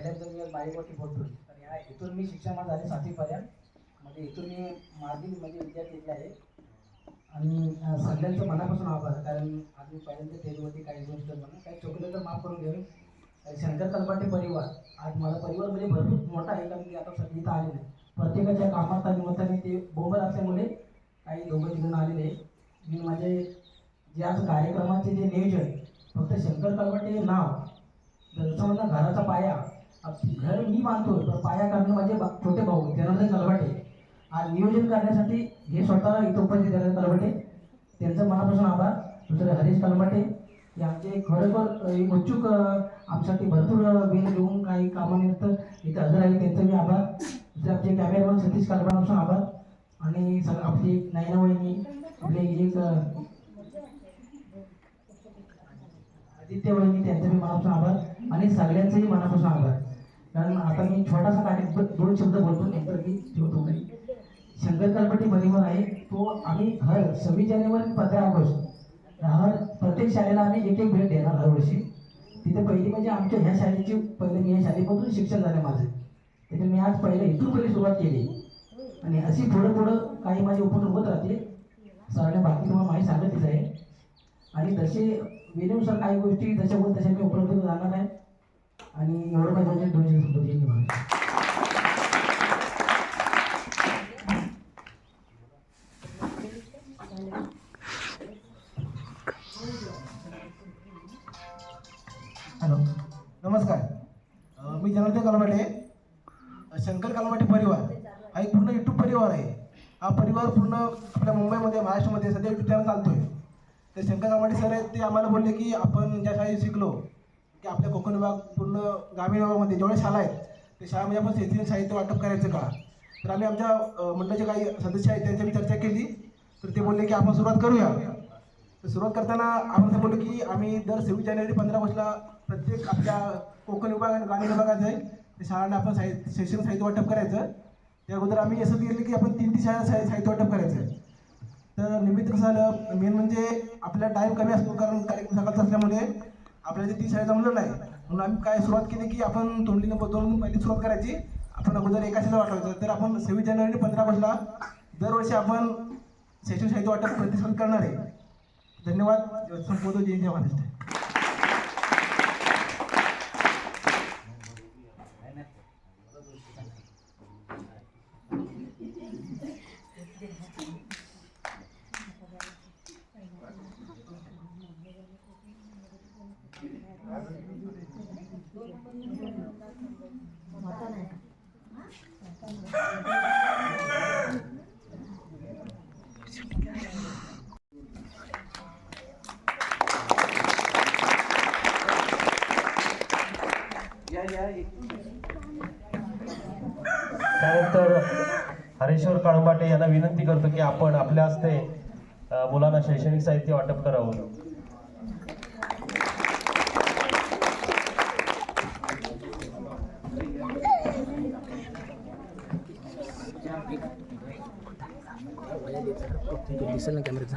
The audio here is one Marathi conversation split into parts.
पहिल्यांदा मी बाईवरती बोलतो तर या इथून मी शिक्षण माझं झाले सातवीपर्यंत म्हणजे इथून मी मार्गिल म्हणजे विद्यार्थी इथला आहे. आणि सगळ्यांचं मनापासून आभार. कारण आज पहिल्यांदा स्टेजवरती काही गोष्ट म्हणून काही चुकलं तर माफ करून घेऊन शंकर कलपाटे परिवार. आज माझा परिवार म्हणजे भरपूर मोठा आहे कारण की आता सगळी इथं आले नाही प्रत्येकाच्या कामात निमित्ताने ते बोबर असल्यामुळे काही दोघं तिघून आलेले मी माझे जे आज कार्यक्रमाचे जे नियोजन फक्त शंकर कलवाटे हे नाव जसं म्हणलं घराचा पाया घर मी बांधतोय पण पाया करणं माझे बा- छोटे भाऊ जनार्दन कलवाटे आज नियोजन करण्यासाठी हे स्वतः इथं उपस्थित जनार्दन कलवाटे त्यांचं मनापासून आभार. दुसरे हरीश कलवाटे हे आमचे खरोखर एक उत्सुक आमच्यासाठी भरपूर वेळ घेऊन काही कामानिमित्त इथं हजर आहे त्यांचं मी आभार. दुसरे आमचे कॅमेरामन सतीश कलवाटापासून आभार. आणि सगळं आपली नयना वहिनी आपले एक आदित्य वहिनी त्यांचं मी मनापासून आभार. आणि सगळ्यांचंही मनापासून आभार. कारण आता मी छोटासा कार्य दोन शब्द बोलतो नंतर मी ठेवतो नाही शंकर कलपटी परिवार आहे तो आम्ही हर सव्वीस जानेवारी पंधरा ऑगस्ट हर प्रत्येक शाळेला आम्ही एक एक भेट देणार दरवर्षी तिथे पहिली म्हणजे आमच्या ह्या शाळेची पहिले मी या शाळेमधून शिक्षण झालं माझं. तिथे मी आज पहिले इथून पहिली सुरुवात केली. आणि अशी पुढं पुढं काही माझे उपक्रम होत राहते सगळ्या बाकी तुम्हाला माहिती सांगतच आहे. आणि तसे वेळेनुसार काही गोष्टी जशा होत तशा मी उपलब्ध जाणार आहे. आणि एवढं काही दोनशे संपत्ती हॅलो नमस्कार. मी जनार्दन कालमाटे. शंकर कालमाटे परिवार. हा एक पूर्ण युट्यूब परिवार आहे. हा परिवार पूर्ण आपल्या मुंबईमध्ये महाराष्ट्रामध्ये सध्या युट्यूब चॅनल चालतोय. तर शंकर कालमाटे सर आहेत ते आम्हाला बोलले की आपण ज्या शाळेत शिकलो की आपल्या कोकण विभाग पूर्ण ग्रामीण विभागामध्ये जेवढ्या शाळा आहेत त्या शाळामध्ये आपण शैक्षणिक साहित्य वाटप करायचं का? तर आम्ही आमच्या मंडळाचे काही सदस्य आहेत त्यांच्याशी चर्चा केली. तर ते बोलले की आपण सुरुवात करूया. तर सुरुवात करताना आपण असं बोललो की आम्ही दर सव्वीस जानेवारी पंधरा ऑगस्टला प्रत्येक आपल्या कोकण विभाग आणि ग्रामीण विभागात आहे त्या शाळांना आपण साहित्य शैक्षणिक साहित्य वाटप करायचं. त्या अगोदर आम्ही असं केलं की आपण तीन तीन शाळा साहित्य साहित्य वाटप करायचं. तर निमित्त कसं झालं? मेन म्हणजे आपला टाईम कमी असतो कारण कार्यक्रम सकाळचा असल्यामुळे आपल्याला ते तीन शाळा जमलं नाही म्हणून आम्ही काय सुरुवात केली की आपण तोंडलीनं बदलून पहिली सुरुवात करायची. आपण अगोदर एका शाळेला वाटवायचं तर आपण सव्वीस जानेवारी पंधरा ऑगस्टला दरवर्षी आपण शैक्षणिक साहित्य वाटप प्रतिस्पर्ध करणार आहे. धन्यवाद. संपवतो जय जय महाराष्ट्र. त्यानंतर हरेश्वर काळंबाटे यांना विनंती करतो की आपण आपल्या हस्ते मुलांना शैक्षणिक साहित्य वाटप करावं. दिसेल ना कॅमेऱ्याचा?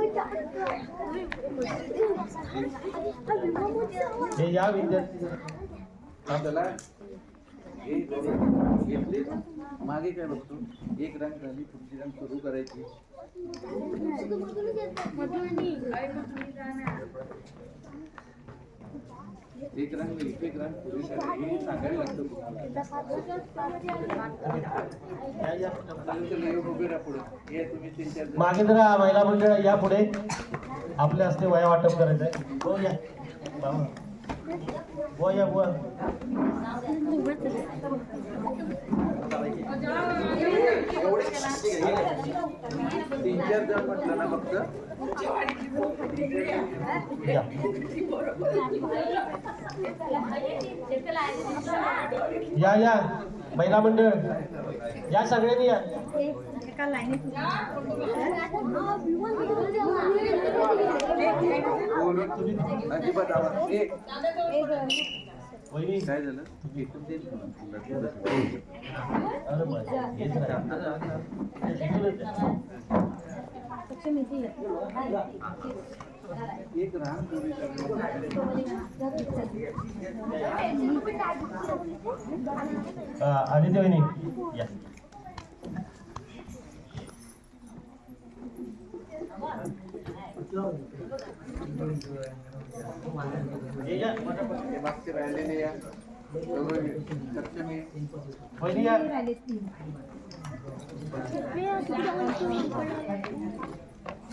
हे या विद्यार्थी आपल्याला हे घेतले. मागे काय बघतो? एक रंग झाली पुढची रंग सुरू करायची. एक रंग एक एक रंग पुढे हे सांगायला लागतं तर मागे जरा महिला मंडळ या पुढे. आपल्या हस्ते वया वाटप करायचं आहे हो या बाबा बुवा या बुवा तीन चार जण म्हटलं ना फक्त. या. या या. महिला मंडळ या सगळ्यांनी या. काय झालं आदित्य वहिनी या. मागचे राहिलेले वहिनी या.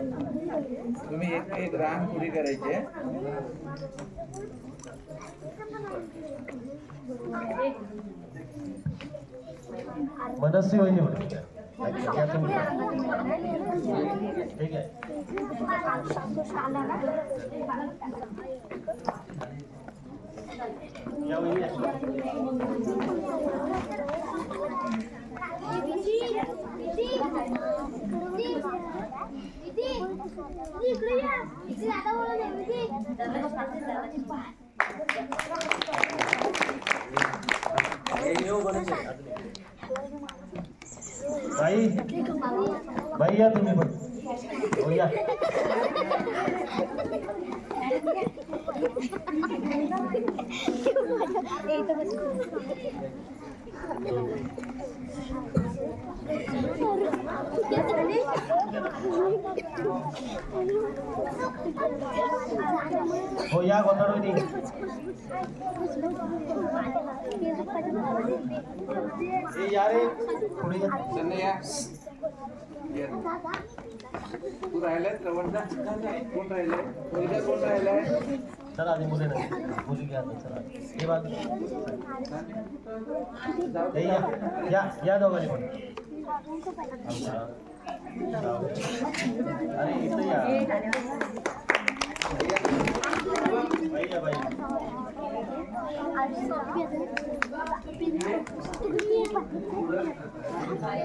तुम्ही एक एक रांग पुरी करायची आहे. मनस्वी वहिनी इकडे या तुम्ही. ठीक आहे या वहिनी या. बाई बाई या तुम्ही पण हो या हो या गोंधळ वहिनी ए या रे पुढे या सन्या ये. तू राहिलाय? श्रवणचा कोण राहिलाय? मुलगा कोण राहिलाय? चला आधी मुली नाही मुली घ्या चला. हे बाग या. या. दोघांनी पण. अरे इथं या. बाई या बाई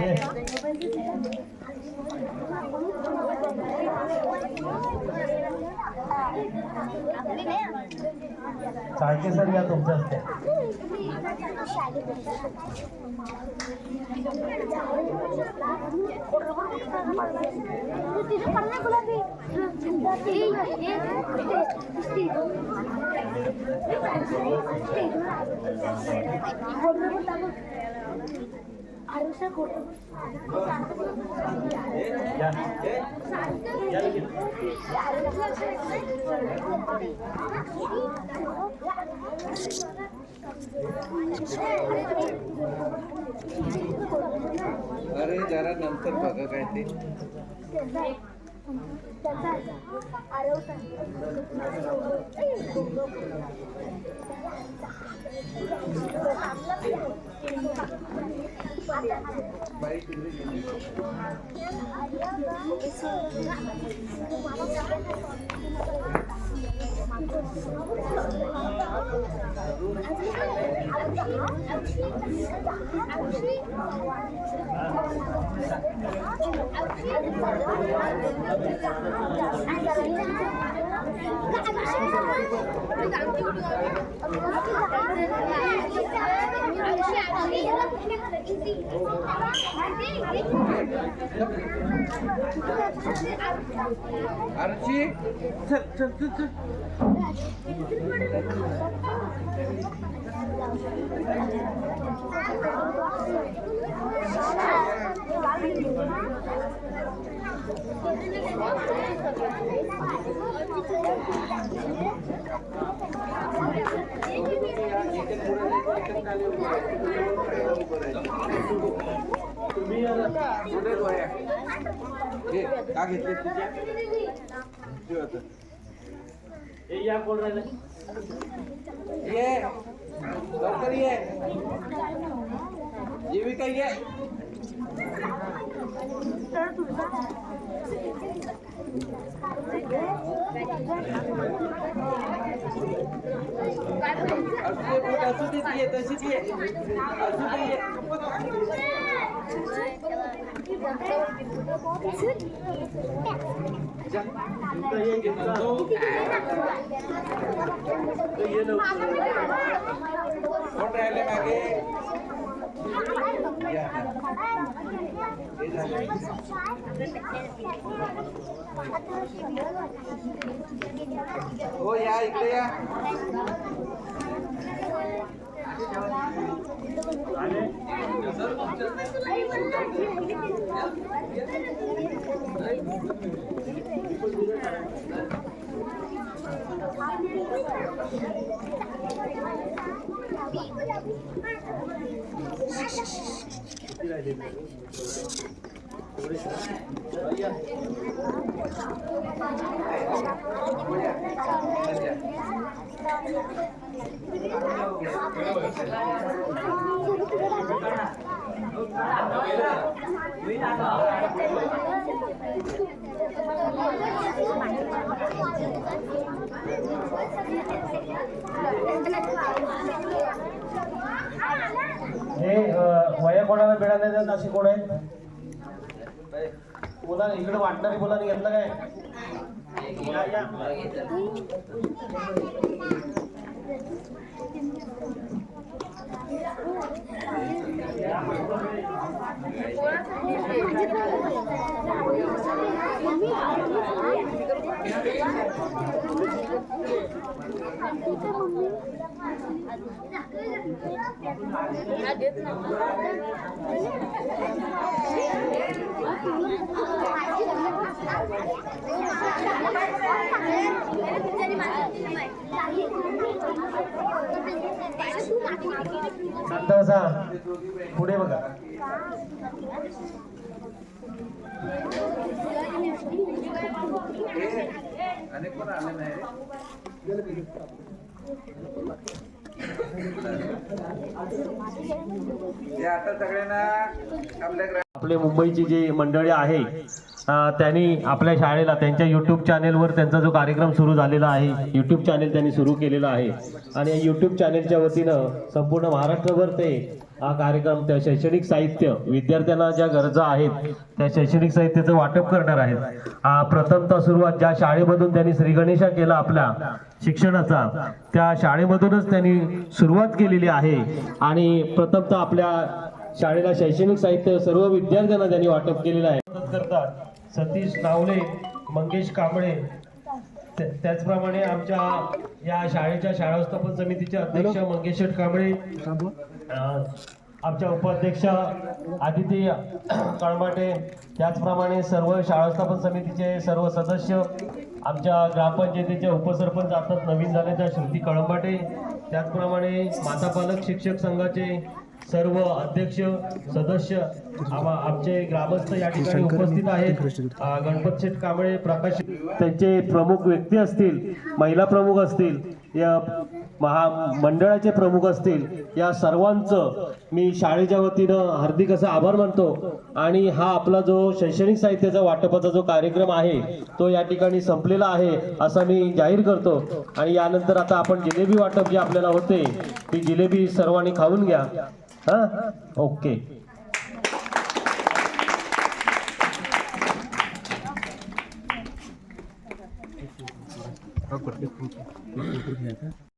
ये. चाळके सर या तुमच्या असते या या लगेच. अरे जरा नंतर बघा काय ते. बाई तिकडे गेली. आरची चल चल चल चल कुठे गोळ्या हे का घेतले तुझ्या ठेव आता. ये लवकर ये. जीविका ये. असू दे असू दे ती ये तशीच ये. असू दे कोण राहिले मागे या. हे झालं. हो या इकडे या हे वया कोणाला मिळाल्या नाही असे कोण आहेत मुला इकडे वाटणारी मुलांनी घेतलं काय या, या. शांत बसा पुढे बघा. हे आणि आले नाही आता सगळ्यांना आपल्या आपले मुंबईची जी मंडळी आहे त्यांनी आपल्या शाळेला त्यांच्या युट्यूब चॅनेलवर त्यांचा जो कार्यक्रम सुरू झालेला आहे युट्यूब चॅनेल त्यांनी सुरू केलेला आहे. आणि या युट्यूब चॅनेलच्या वतीनं संपूर्ण महाराष्ट्रभर ते हा कार्यक्रम त्या शैक्षणिक साहित्य विद्यार्थ्यांना ज्या गरजा आहेत त्या शैक्षणिक साहित्याचं वाटप करणार आहेत. हा प्रथमतः सुरुवात ज्या शाळेमधून त्यांनी श्रीगणेशा केला आपल्या शिक्षणाचा त्या शाळेमधूनच त्यांनी सुरुवात केलेली आहे. आणि प्रथमतः आपल्या शाळेला शैक्षणिक साहित्य सर्व विद्यार्थ्यांना त्यांनी वाटप केलेलं आहे. मदत करतात. सतीश नावले मंगेश कांबळे. त्या- त्याचप्रमाणे आमच्या या शाळेच्या शाळा व्यवस्थापन समितीचे अध्यक्ष मंगेश कांबळे आमच्या उपाध्यक्ष आदिती कळमाटे त्याचप्रमाणे सर्व शाळा व्यवस्थापन समितीचे सर्व सदस्य आमच्या ग्रामपंचायतीचे उपसरपंच आता नवीन झालेल्या श्रुती कळंबाटे त्याचप्रमाणे माता पालक शिक्षक संघाचे सर्व अध्यक्ष सदस्य आमा- आमचे ग्रामस्थ या ठिकाणी उपस्थित आहेत. गणपत शेठ कांबळे प्रकाश त्यांचे प्रमुख व्यक्ती असतील महिला प्रमुख असतील या महा मंडळाचे प्रमुख असतील या सर्वांचं मी शाळेच्या वतीनं हार्दिक असा आभार मानतो. आणि हा आपला जो शैक्षणिक साहित्याचा वाटपाचा जो कार्यक्रम आहे तो या ठिकाणी संपलेला आहे असा मी जाहीर करतो. आणि यानंतर आता आपण जिलेबी वाटप जे आपल्याला होते ती जिलेबी सर्वांनी खाऊन घ्या. हा ओके Okay.